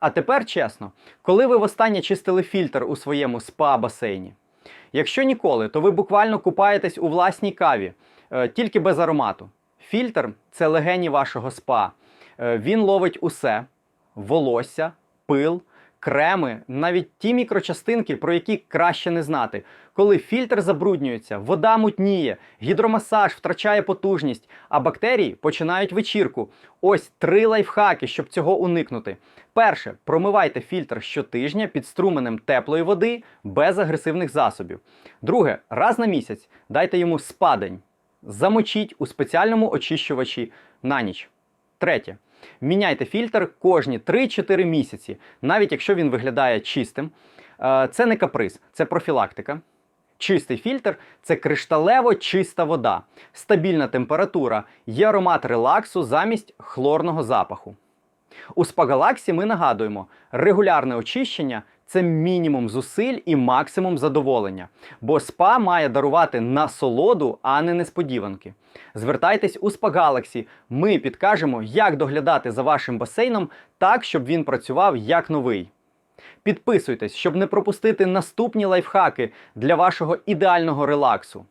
А тепер чесно, коли ви востаннє чистили фільтр у своєму спа-басейні? Якщо ніколи, то ви буквально купаєтесь у власній каві, е, тільки без аромату. Фільтр це легені вашого спа. Е, Він ловить усе: волосся, пил, креми, навіть ті мікрочастинки, про які краще не знати. Коли фільтр забруднюється, вода мутніє, гідромасаж втрачає потужність, а бактерії починають вечірку. Ось три лайфхаки, щоб цього уникнути. Перше, промивайте фільтр щотижня під струменем теплої води без агресивних засобів. Друге, раз на місяць дайте йому спадень. Замочіть у спеціальному очищувачі на ніч. Третє. Міняйте фільтр кожні 3-4 місяці, навіть якщо він виглядає чистим. Е, Це не каприз, це профілактика. Чистий фільтр це кришталево чиста вода, стабільна температура, є аромат релаксу замість хлорного запаху. У Спагалаксі ми нагадуємо, регулярне очищення це мінімум зусиль і максимум задоволення, бо спа має дарувати насолоду, а не несподіванки. Звертайтесь у Спагалаксі, ми підкажемо, як доглядати за вашим басейном так, щоб він працював як новий. Підписуйтесь, щоб не пропустити наступні лайфхаки для вашого ідеального релаксу.